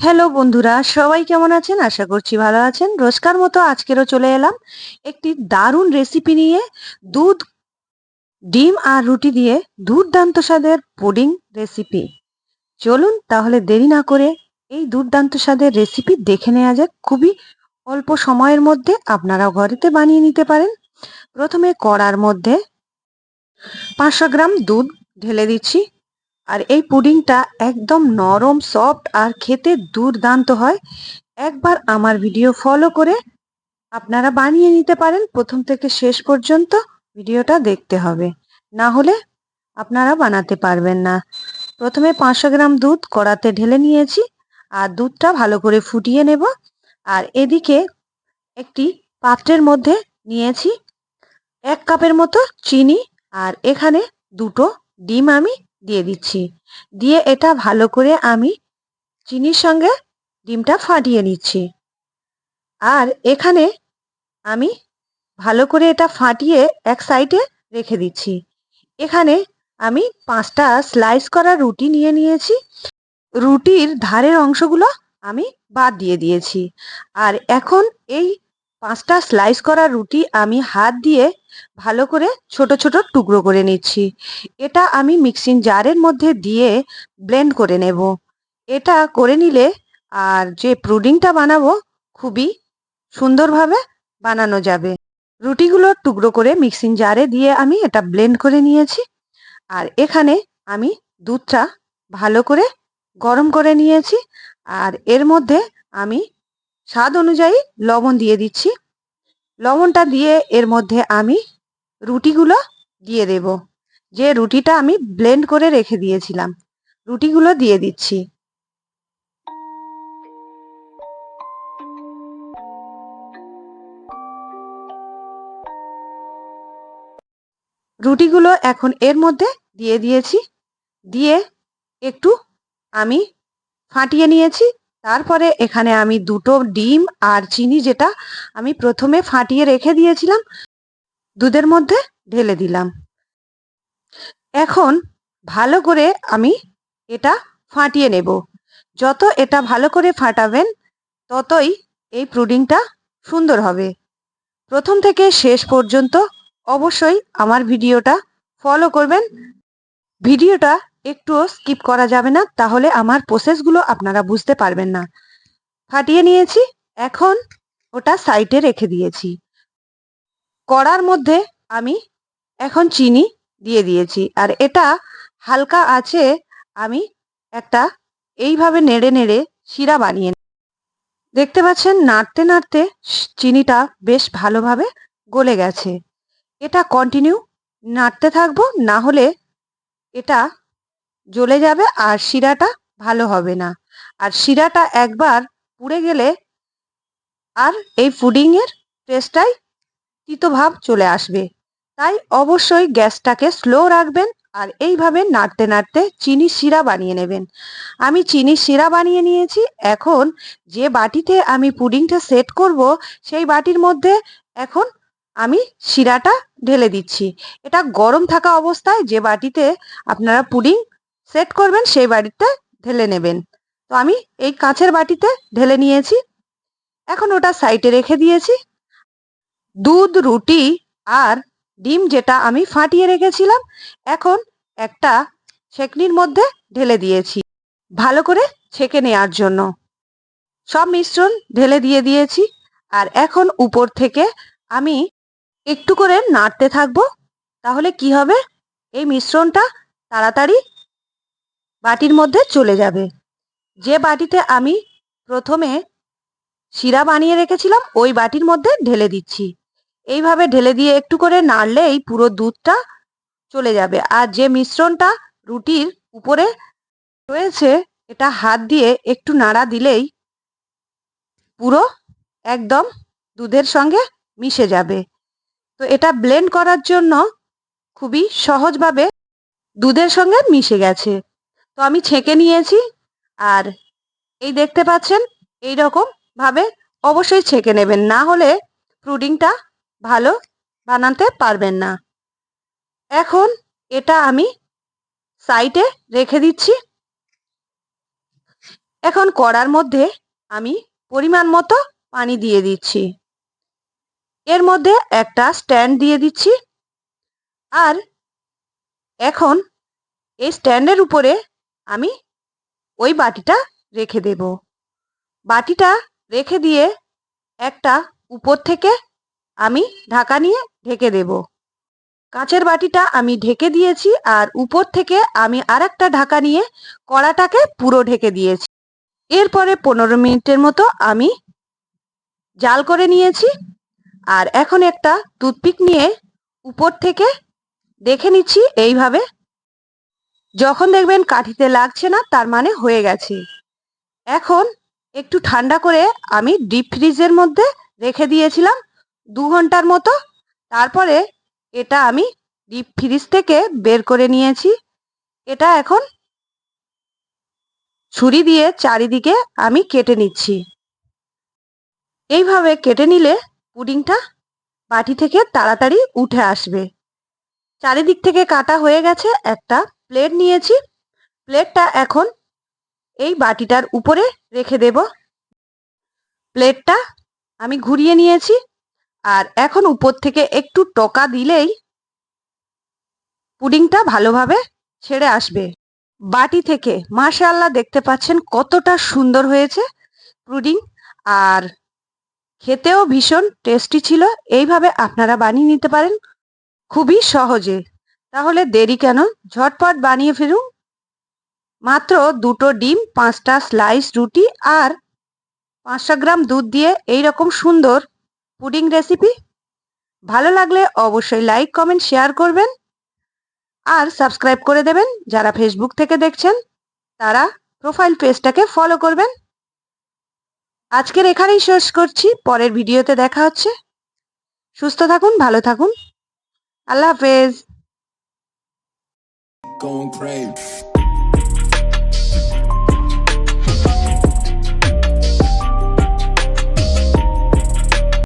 Hello বন্ধুরা, সবাই কেমন আছেন? আশা করছি ভালো আছেন। রোজকার মতো আজকেরও চলে এলাম একটি দারুণ রেসিপি নিয়ে দুধ, ডিম আর রুটি দিয়ে দুর্দান্ত স্বাদের পুডিং রেসিপি চলুন তাহলে দেরি না করে এই দুর্দান্ত স্বাদের রেসিপি দেখে নেওয়া যাক। খুবই অল্প সময়ের মধ্যে আপনারা ঘরেতে বানিয়ে নিতে পারেন। প্রথমে কড়ার মধ্যে পাঁচশো গ্রাম দুধ ঢেলে দিচ্ছি। আর এই পুডিংটা একদম নরম সফট আর খেতে দুর্দান্ত হয়। একবার আমার ভিডিও ফলো করে আপনারা বানিয়ে নিতে পারেন। প্রথম থেকে শেষ পর্যন্ত ভিডিওটা দেখতে হবে। না হলে আপনারা বানাতে পারবেন না। প্রথমে পাঁচশো গ্রাম দুধ কড়াতে ঢেলে নিয়েছি আর দুধটা ভালো করে ফুটিয়ে নেব। আর এদিকে একটি পাত্রের মধ্যে নিয়েছি এক কাপের মতো চিনি আর এখানে দুটো ডিম আমি দিয়ে দিচ্ছি। দিয়ে এটা ভালো করে আমি চিনির সঙ্গে ডিমটা ফাটিয়ে নিচ্ছি। আর এখানে আমি ভালো করে এটা ফাটিয়ে এক সাইডে রেখে দিচ্ছি। এখানে আমি পাঁচটা স্লাইস করা রুটি নিয়ে নিয়েছি। রুটির ধারের অংশগুলো আমি বাদ দিয়ে দিয়েছি। আর এখন এই পাঁচটা স্লাইস করা রুটি আমি হাত দিয়ে ভালো করে ছোট ছোট টুকরো করে নিচ্ছি। এটা আমি মিক্সিং জারের মধ্যে দিয়ে ব্লেন্ড করে নেব। এটা করে নিলে আর যে পুডিংটা বানাবো খুবই সুন্দরভাবে বানানো যাবে। রুটিগুলো টুকরো করে মিক্সিং জারে দিয়ে আমি এটা ব্লেন্ড করে নিয়েছি। আর এখানে আমি দুধটা ভালো করে গরম করে নিয়েছি। আর এর মধ্যে আমি স্বাদ অনুযায়ী লবণ দিয়ে দিচ্ছি। লবণটা দিয়ে এর মধ্যে আমি রুটিগুলো দিয়ে দেব। যে রুটিটা আমি ব্লেন্ড করে রেখে দিয়েছিলাম, রুটিগুলো দিয়ে দিচ্ছি। রুটিগুলো এখন এর মধ্যে দিয়ে দিয়েছি। দিয়ে একটু আমি ফাটিয়ে নিয়েছি। তারপরে এখানে আমি দুটো ডিম আর চিনি যেটা আমি প্রথমে ফাটিয়ে রেখে দিয়েছিলাম, দুধের মধ্যে ঢেলে দিলাম। এখন ভালো করে আমি এটা ফাটিয়ে নেব। যত এটা ভালো করে ফাটাবেন, ততই এই পুডিংটা সুন্দর হবে। প্রথম থেকে শেষ পর্যন্ত অবশ্যই আমার ভিডিওটা ফলো করবেন। ভিডিওটা একটুও স্কিপ করা যাবে না, তাহলে আমার প্রসেসগুলো আপনারা বুঝতে পারবেন না। ফাটিয়ে নিয়েছি, এখন ওটা সাইডে রেখে দিয়েছি। কড়ার মধ্যে আমি এখন চিনি দিয়ে দিয়েছি, আর এটা হালকা আছে, আমি একটা এইভাবে নেড়ে নেড়ে শিরা বানিয়ে দেখতে পাচ্ছেন, নাড়তে নাড়তে চিনিটা বেশ ভালোভাবে গলে গেছে। এটা কন্টিনিউ নাড়তে থাকব, না হলে এটা জ্বলে যাবে আর শিরাটা ভালো হবে না। আর শিরাটা একবার পুড়ে গেলে আর এই পুডিংয়ের টেস্টটাই তিতো ভাব চলে আসবে। তাই অবশ্যই গ্যাসটাকে স্লো রাখবেন আর এইভাবে নাড়তে নাড়তে চিনি শিরা বানিয়ে নেবেন। আমি চিনি শিরা বানিয়ে নিয়েছি। এখন যে বাটিতে আমি পুডিংটা সেট করব, সেই বাটির মধ্যে এখন আমি শিরাটা ঢেলে দিচ্ছি। এটা গরম থাকা অবস্থায় যে বাটিতে আপনারা পুডিং সেট করবেন, সেই বাড়িতে ঢেলে নেবেন। তো আমি এই কাঁচের বাটিতে ঢেলে নিয়েছি। এখন ওটা সাইডে রেখে দিয়েছি। দুধ, রুটি আর ডিম যেটা আমি ফাটিয়ে রেখেছিলাম, এখন একটা ছেকনির মধ্যে ঢেলে দিয়েছি, ভালো করে ছেঁকে নেওয়ার জন্য। সব মিশ্রণ ঢেলে দিয়ে দিয়েছি। আর এখন উপর থেকে আমি একটু করে নাড়তে থাকব, তাহলে কি হবে? এই মিশ্রণটা তাড়াতাড়ি বাটির মধ্যে চলে যাবে। যে বাটিতে আমি প্রথমে শিরা বানিয়ে রেখেছিলাম, ওই বাটির মধ্যে ঢেলে দিচ্ছি। এইভাবে ঢেলে দিয়ে একটু করে নাড়লে এই পুরো দুধটা চলে যাবে। আর যে মিশ্রণটা রুটির উপরে রয়েছে, এটা হাত দিয়ে একটু নাড়া দিলেই পুরো একদম দুধের সঙ্গে মিশে যাবে। তো এটা ব্লেন্ড করার জন্য খুবই সহজভাবে দুধের সঙ্গে মিশে গেছে। তো আমি ছেঁকে নিয়েছি আর এই দেখতে পাচ্ছেন এই রকম ভাবে অবশ্যই ছেঁকে নেবেন। না হলে পুডিংটা ভালো বানাতে পারবেন না। এখন এটা আমি সাইডে রেখে দিচ্ছি। এখন কড়ার মধ্যে আমি পরিমাণ মতো পানি দিয়ে দিচ্ছি। এর মধ্যে একটা স্ট্যান্ড দিয়ে দিচ্ছি। আর এখন এই স্ট্যান্ডের উপরে আমি ওই বাটিটা রেখে দেব। বাটিটা রেখে দিয়ে একটা উপর থেকে আমি ঢাকা নিয়ে ঢেকে দেব। কাঁচের বাটিটা আমি ঢেকে দিয়েছি আর উপর থেকে আমি আর একটা ঢাকা নিয়ে কড়াটাকে পুরো ঢেকে দিয়েছি। এরপরে পনেরো মিনিটের মতো আমি জাল করে নিয়েছি আর এখন একটা টুথপিক নিয়ে উপর থেকে দেখে নিচ্ছি এইভাবে যখন দেখবেন কাঠিতে লাগছে না, তার মানে হয়ে গেছে। এখন একটু ঠান্ডা করে আমি ডিপ ফ্রিজের মধ্যে রেখে দিয়েছিলাম দু ঘণ্টার মতো। তারপরে এটা আমি ডিপ ফ্রিজ থেকে বের করে নিয়েছি। এটা এখন ছুরি দিয়ে চারিদিকে আমি কেটে নিচ্ছি। এইভাবে কেটে নিলে পুডিংটা বাটি থেকে তাড়াতাড়ি উঠে আসবে। চারিদিক থেকে কাটা হয়ে গেছে একটা প্লেট নিয়েছি। প্লেটটা এখন এই বাটিটার উপরে রেখে দেব। প্লেটটা আমি ঘুরিয়ে নিয়েছি। আর এখন উপর থেকে একটু টোকা দিলেই পুডিংটা ভালোভাবে ছেড়ে আসবে। বাটি থেকে মাশাআল্লাহ দেখতে পাচ্ছেন কতটা সুন্দর হয়েছে পুডিং। আর খেতেও ভীষণ টেস্টি ছিল। এইভাবে আপনারা বানিয়ে নিতে পারেন। খুবই সহজে। তাহলে দেরি কেন? ঝটপট বানিয়ে ফেলুন। মাত্র দুটো ডিম, পাঁচটা স্লাইস রুটি আর পাঁচশো গ্রাম দুধ দিয়ে এই রকম সুন্দর পুডিং রেসিপি ভালো লাগলে অবশ্যই লাইক কমেন্ট শেয়ার করবেন। আর সাবস্ক্রাইব করে দেবেন। যারা ফেসবুক থেকে দেখছেন, তারা প্রোফাইল পেজটাকে ফলো করবেন। আজকের এখানেই শেষ করছি। পরের ভিডিওতে দেখা হচ্ছে। সুস্থ থাকুন, ভালো থাকুন। আল্লাহ হাফেজ। Going crazy.